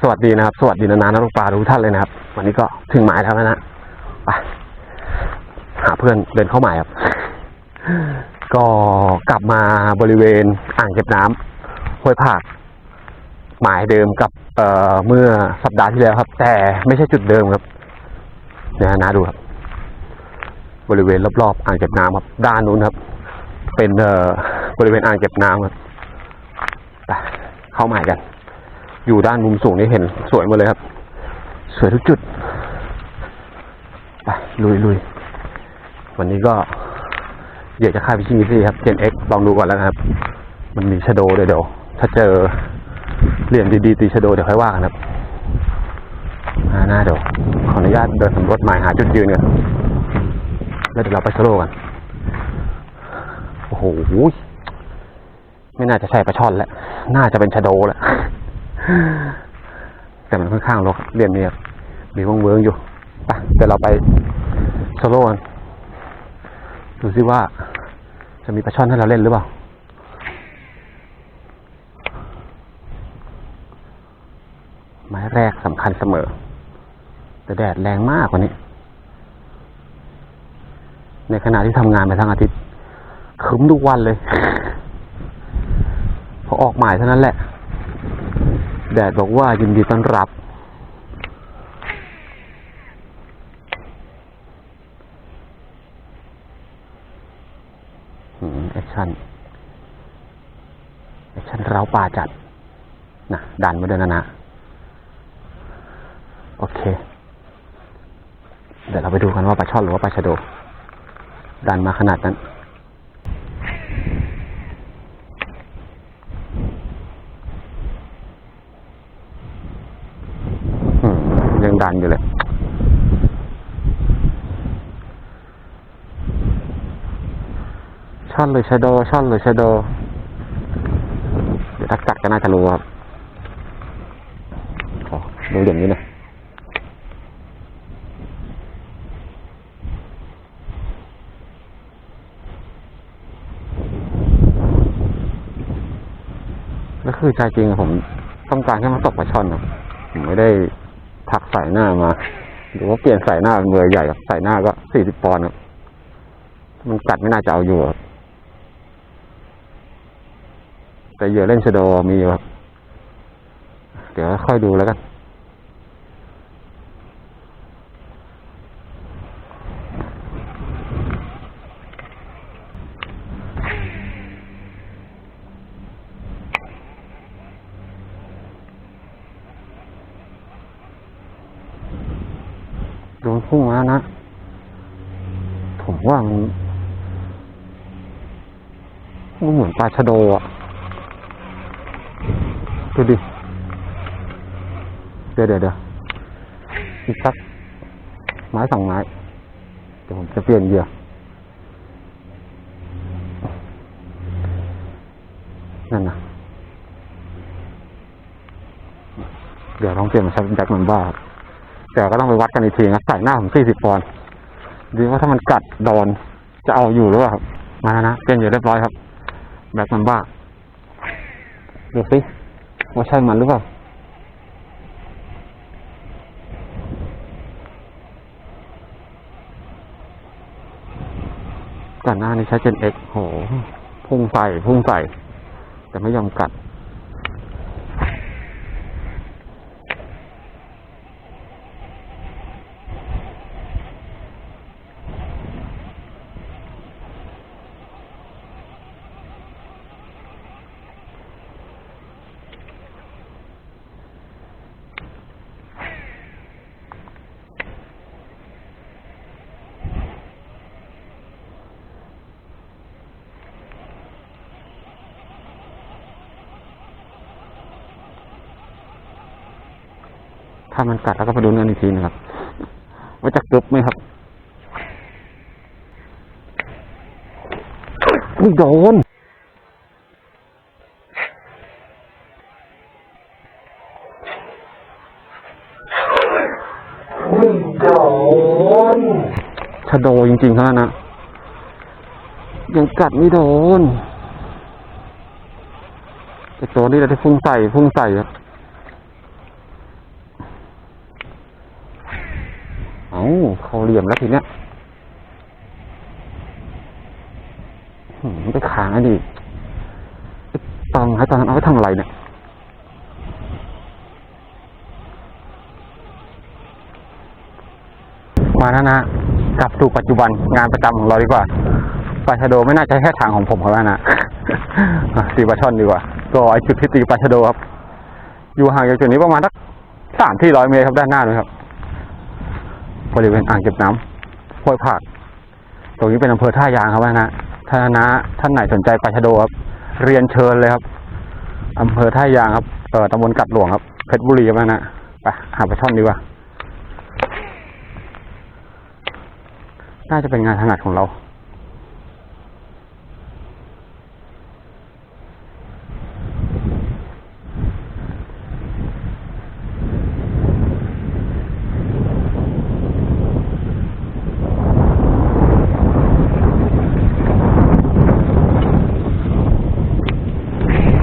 สวัสดีนะครับ สวัสดีนานานักปลาทุกท่านเลยนะครับ วันนี้ก็ถึงหมายแล้วนะไปหาเพื่อนเดินเข้าหมายครับ ก็กลับมาบริเวณอ่างเก็บน้ำห้วยผาก หมายเดิมกับเอ่อเมื่อสัปดาห์ที่แล้วครับ แต่ไม่ใช่จุดเดิมครับเดี๋ยนะดูครับ บริเวณรอบๆอ่างเก็บน้ำครับ ด้านนู้นครับ เป็นเอ่อบริเวณอ่างเก็บน้ำครับไปเข้าหมายกัน อยู่ด้านมุมสูงนี่เห็นสวยหมดเลยครับ สวยทุกจุด ไป ลุยลุยวันนี้ก็อยากจะค่าพิชิตนี่ครับเจนเอ็กลองดูก่อนแล้วครับ มันมีชะโดเดี๋ยวเดี๋ยวถ้าเจอเหลี่ยมดีๆตีชะโดเดี๋ยวค่อยว่ากันครับอ่าหน้าเดี๋ยวขออนุญาตเดินสำรวจหมายหาจุดยืนกันแล้วเดี๋ยวเราไปสโลกัน โอ้โห ไม่น่าจะใช่ปลาช่อนแล้ว น่าจะเป็นชะโดแหละ แต่มันค่อนข้างรกเรียนมีครับมีวงเวิงอยู่ปเดี๋ยวเราไปโซโล่กันดูซิว่าจะมีปลาช่อนให้เราเล่นหรือเปล่าไม้แรกสำคัญเสมอ แต่แดดแรงมากกว่านี้ ในขณะที่ทำงานไปทั้งอาทิตย์คึ้มทุกวันเลย พอออกหมายเท่านั้นแหละ ดดบอกว่ายินดีต้อนรับอืมแอคชั่น แอคชั่นเร้าป่าจัด นะดันมาเด้วยนนะ โอเค เดี๋ยวเราไปดูกันว่าปลาช่อนหรือว่าปลาชะโด ดันมาขนาดนั้น อืมยัง ดันอยู่เลยชั่นหรือชะโดชั่นหรือชะโดเดี๋ยวถ้ากัดก็น่าจะรู้ครับดูอย่างนี้นะแล้วคือใจจริงผมต้องการแค่มาตกปลาช่อนครับผมไม่ได้ ถักใส่หน้ามา หรือว่าเปลี่ยนใส่หน้าเป็นเบอร์ใหญ่ครับใส่หน้าก็สี่สิบปอนด์ครับมันกัดไม่น่าจะเอาอยู่ครับแต่เหยื่อเล่นชะโดมีครับ เดี๋ยวค่อยดูแล้วกัน โดน พุ่งมาแล้วนะ ผมว่ามันมันเหมือนปลาชะโดอะ ดูดิ เดี๋ยวเดี๋ยวเดี๋ยวอีกสักไม้สองไม้ เดี๋ยวผมจะเปลี่ยนเหยื่อนั่นนะเดี๋ยวลองเปลี่ยนมาใช้แจ็คมันบ้า แต่ก็ต้องไปวัดกันอีกทีนะใส่หน้าผมสี่สิบปอนด์ดูว่าถ้ามันกัดโดนจะเอาอยู่หรือเปล่าครับมาแล้วนะเปลี่ยนเหยื่เรียบร้อยครับ แบ็คมันบ้าดูสิว่าใช่มันหรือเปล่าก่อนหน้านี้ใช้เจนเอ็กโห พุ่งใส่พุ่งใส่ แต่ไม่ยอมกัด ถ้ามันกัดแล้วก็ไปดูกันอีกทีนะครับ ว่าจะกรึบไหมครับไม่โดนไม่โดนชะโดจริงๆครับนะ ยังกัดไม่โดนแต่ตัวนี้เราที่พุ่งใส่พุ่งใส่ครับ เหลี่ยมแล้วทีเนี้ยหืมไปขางอันดิไอ้ตอนให้ตอนนั้นเอาไปทำอะไรเนี่ยมานะนะกลับสู่ปัจจุบันงานประจำของเราดีกว่าปลาชะโดไม่น่าจะแค่ทางของผมครับนะอะตีปลาช่อนดีกว่า ก็ไอจุดที่ตีปลาชะโดครับ อยู่ห่างจากจุดนี้ประมาณสักสามที่ร้อยเมตรครับด้านหน้าเลยครับ บริเวณอ่างเก็บน้ำห้วยผัก ตรงนี้เป็นอำเภอท่ายางครับนะท่านนะท่านไหนสนใจปลาชะโดครับเรียนเชิญเลยครับอำเภอท่ายางครับเออตำบลกัดหลวงครับเพชรบุรีครับนะไปหาปลาช่อนดีกว่าน่าจะเป็นงานถนัดของเรา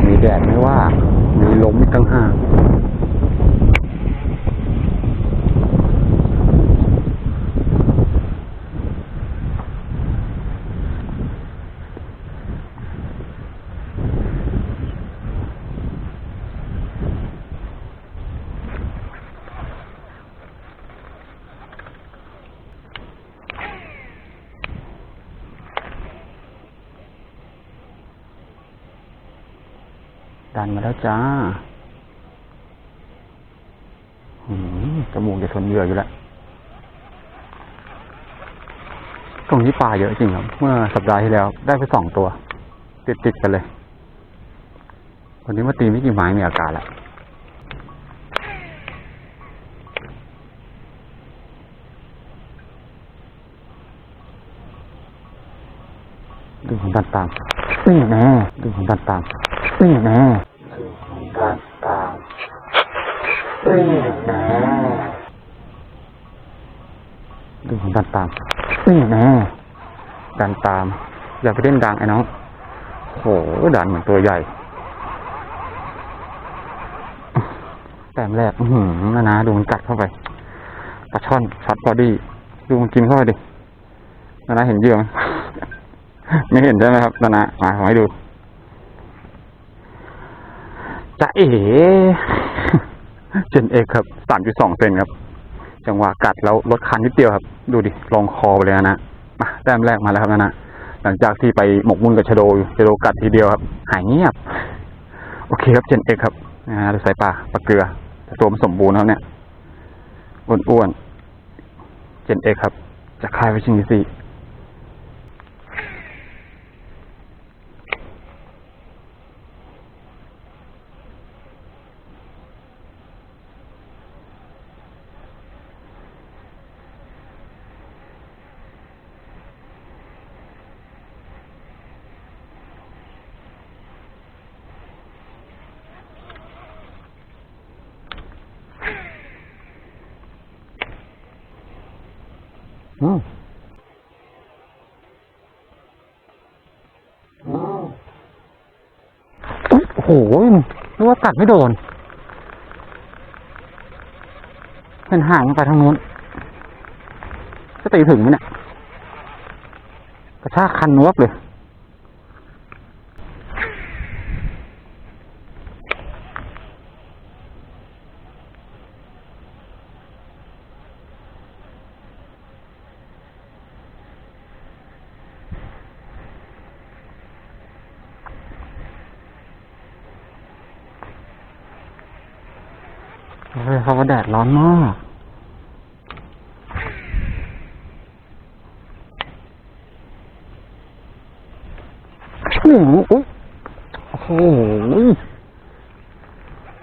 มีแดด ไม่ว่า มีลมอีกตั้งห้า กันมาแล้วจ้าหืมจมูกจะทนเหยื่ออยู่แล้วตรงนี้ปลาเยอะจริงครับ เมื่อสัปดาห์ที่แล้ว ได้ไปสองตัว ติดติดๆกันเลย วันนี้มาตีไม่กี่ไม้มีอาการแล้วดูของตันตามนี่แน่ดูของตันตาม นี่แน่ตาตาสี่แหนดูของตันตามนี่แน่ดันตาม อย่าไปเล่นดังไอ้น้องโหดันเหมือนตัวใหญ่แต้มแรก อือหือนะนะดูมันกัดเข้าไปปลาช่อนช็อตบอดี้ดูมันกินเข้าไปดินานะเห็นเยื่อไหมไม่เห็นใช่ไหมครับนานะมาขอให้ดู จะเอ๋เจนเอกครับสามจุดสองเซนครับ จังหวะกัดแล้วลดคันนิดเดียวครับ ดูดิลองคอไปเลยนะนะมาแต้มแรกมาแล้วครับนะนะหลังจากที่ไปหมกมุ่นกับชโดอยู่ชโดกัดทีเดียวครับ หายเงียบ โอเคครับเจนเอกครับนะฮะดูสายปลาปลาเกลือตัวมันสมบูรณ์แล้วเนี่ยอ้วนๆเจนเอกครับ จะคายไว้ชิงที่สี่ อืมโอ้โหนึกว่ากัดไม่โดน เป็นห่างไปทางนู้นจะตีถึงไหมเนี่ย กระชากคันนวบเลย เฮ้ยเขาว่าแดดร้อนมากนึ่อุ๊ยโอ้โห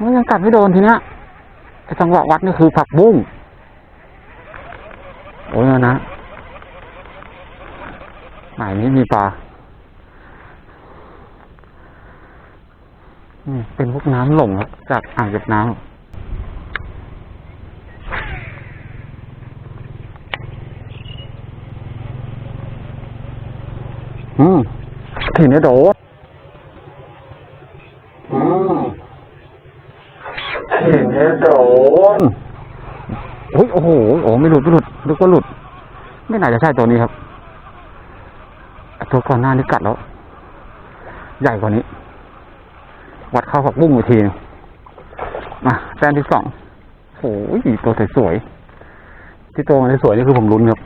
มันยังกัดไม่โดนทีเนี้ยไอจังหวะวัดนี่คือผักบุ้ง โอ้ยนะ ไหนนี้มีปลาอืมเป็นพวกน้ำหลงจากอ่างเก็บน้ำ อืม ทีนี้โดดอืมทีนี้โดนโอ้ยโอ้โหโอ้ไม่หลุดไม่หลุดนึกว่าหลุด ไม่น่าจะใช่ตัวนี้ครับไอ้ตัวก่อนหน้านี้กัดแล้ว ใหญ่กว่านี้ วัดเข้าผักบุ้งอีกทีหนึงมาแต้มที่สองโอ้ยตัวสวยๆที่ตัวมันสวยๆนี่คือผมลุ้นครับ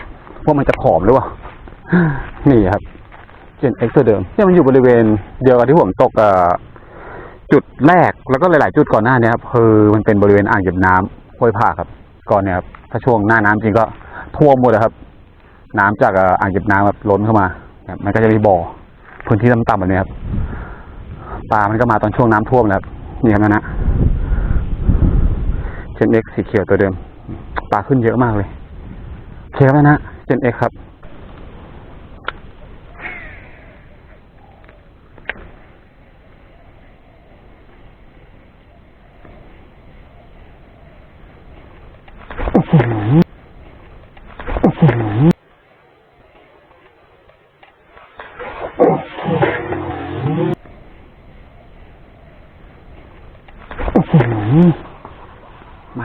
ว่ามันจะผอมหรือเปล่านี่ครับ เจนเอ็กซ์ตัวเดิมเนี่ยมันอยู่บริเวณเดียวกับที่ผมตกจุดแรกแล้วก็หลาย ๆ จุดก่อนหน้านี้ครับคือมันเป็นบริเวณอ่างเก็บน้ำห้วยผาครับก่อนเนี่ยครับถ้าช่วงหน้าน้ำจริงก็ท่วมหมดครับ น้ำจากอ่างเก็บน้ำแบบล้นเข้ามาครับมันก็จะมีบ่อพื้นที่ต่ำๆแบบนี้ครับปลามันก็มาตอนช่วงน้ำท่วมแล้วครับนี่ครับนะนะเจนเอ็กสีเขียวตัวเดิม ปลาขึ้นเยอะมากเลยโอเคครับนะนะเจนเอ็กครับ ไม้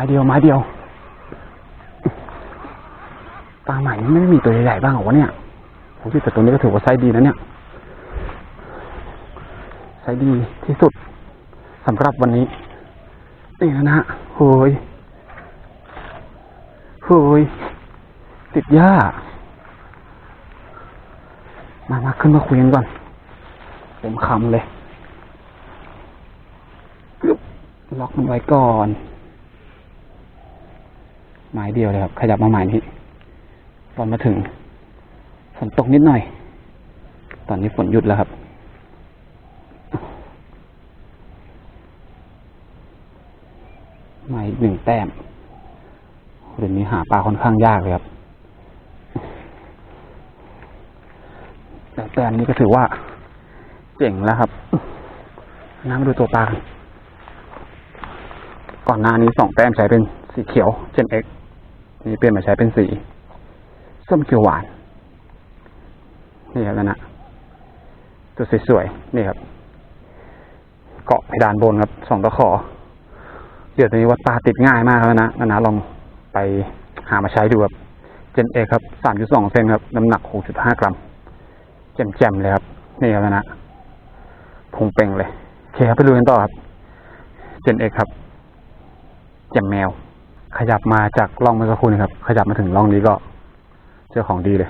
เดียวไม้เดียวปลาใหม่ไม่มีตัวใหญ่ๆบ้างเหรอวะเนี่ยโอ้ยแต่ตัวนี้ก็ถือว่าไซส์ดีนะเนี่ยไซส์ดีที่สุดสำหรับวันนี้นี่นะนะเฮ้ย เฮ้ยติดหญ้า มามาขึ้นมาคุยกันก่อน ผมคำเลยล็อกมันไว้ก่อนไม้เดียวเลยครับ ขยับมาหม่นี้ ตอนมาถึง ฝนตกนิดหน่อย ตอนนี้ฝนหยุดแล้วครับไม้หนึ่งแต้ม ดี๋ยวนี้หาปลาค่อนข้างยากเลยครับ แต่แต้มนี้ก็ถือว่า เจ๋งแล้วครับนั่งดูตัวปลา ก่อนหน้านี้สองแต้มใช้เป็นสีเขียวเจนเอ็กนี่เปลี่ยนมาใช้เป็นสีส้มเขียวหวาน นี่ครับนะนะตัวสวยๆ นี่ครับ เกาะเพดานบนครับสองตะขอ เดี๋ยวตอนนี้วัดปลาติดง่ายมากแล้วนะนะลอง ไปหามาใช้ดูครับเจนเอกครับสามจุดสองเซนครับ น้ำหนักหกจุดห้ากรัมแจ่มๆเลยครับ นี่ครับนะนะพุงเป่งเลยโอเคครับไปดูกันต่อครับเจนเอกครับแจ่มแมว ขยับมาจากร่องเมื่อสักครู่นี้ครับ ขยับมาถึงร่องนี้ก็เจอของดีเลย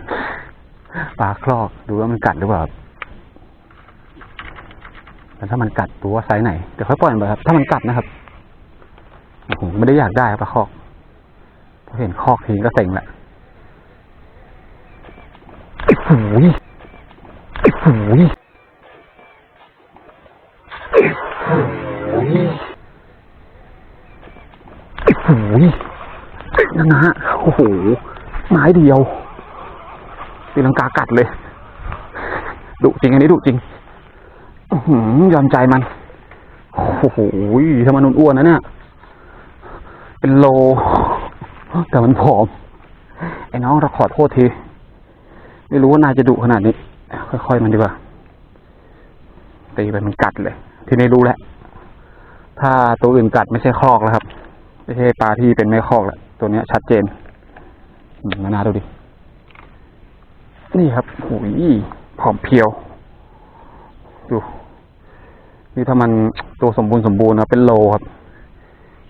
ปลาคลอกดูว่ามันกัดหรือเปล่าแล้วถ้ามันกัดดูว่าไซส์ไหนเดี๋ยวค่อยปล่อยมันไปครับ ถ้ามันกัดนะครับผมไม่ได้อยากได้ปลาคอก เห็นคอกทีก็เซ็งแหละไอ้หูยไอ้หูยไอ้หูยไอ้หูยนั่นนะฮะโอ้โห ไม้เดียวตีลังกากัดเลยดุจริงอันนี้ดุจริงหือยอมใจมัน โอ้โหถ้ามันอ้วนนะเนี่ย เป็นโล แต่มันผอม ไอ้น้องเราขอโทษที ไม่รู้ว่านายจะดุขนาดนี้ ค่อยๆมันดีกว่า ตีไปมันกัดเลย ทีนี้รู้แล้ว ถ้าตัวอื่นกัดไม่ใช่คอกแล้วครับ ไม่ใช่ปลาที่เป็นไม่คอกแล้ว ตัวเนี้ย ชัดเจนมานาดูดิ นี่ครับหูยผอมเพียว ดู นี่ถ้ามันตัวสมบูรณ์สมบูรณ์นะเป็นโลครับ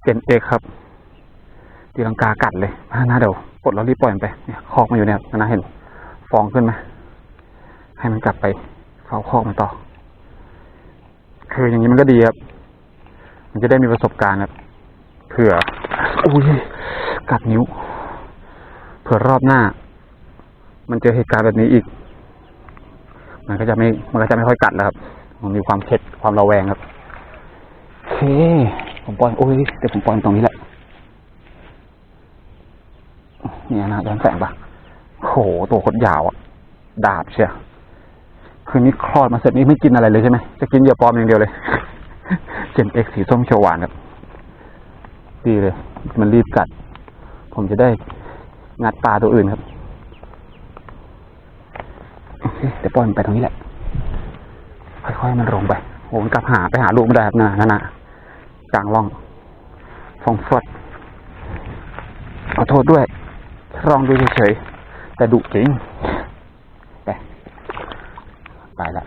เป็นเอกครับ ตีลังกากัดเลยมานะเดี๋ยวปลดแล้วรีบปล่อยมันไปเนี่ยคอกมันอยู่เนี่ยนะเห็นฟองขึ้นไหมให้มันกลับไปเฝ้าคอกมันต่อ คืออย่างนี้มันก็ดีครับ มันจะได้มีประสบการณ์ครับเผื่ออุ้ยกัดนิ้ว เผื่อรอบหน้า มันเจอเหตุการณ์แบบนี้อีก มันก็จะไม่ มันก็จะไม่ค่อยกัดแล้วครับ มันมีความเข็ดความระแวงครับโอเคผมปล่อยโอ้ยเดี๋ยวผมปล่อยตรงนี้แหละ เนี่ยนะย้อนแสงปะโหตัวคตรยาวอะดาบเชียคืนนี้คลอดมาเสร็จนี่ไม่กินอะไรเลยใช่ไหมจะกินเหยื่อปลอมอย่างเดียวเลยเจนเอ็กสีส้มเขียวหวานครับดีเลย มันรีบกัด ผมจะได้งัดปลาตัวอื่นครับโอเคเดี๋ยวปล่อยมันไปตรงนี้แหละ ค่อยๆมันลงไปโอ้มันกลับหาไปหาลูกไม่ได้ครับนะนั่นนะกลางร่องฟองฟอดเอาตทษด้วย ลองดูเฉยๆแต่ดุจริง ไป ไปละ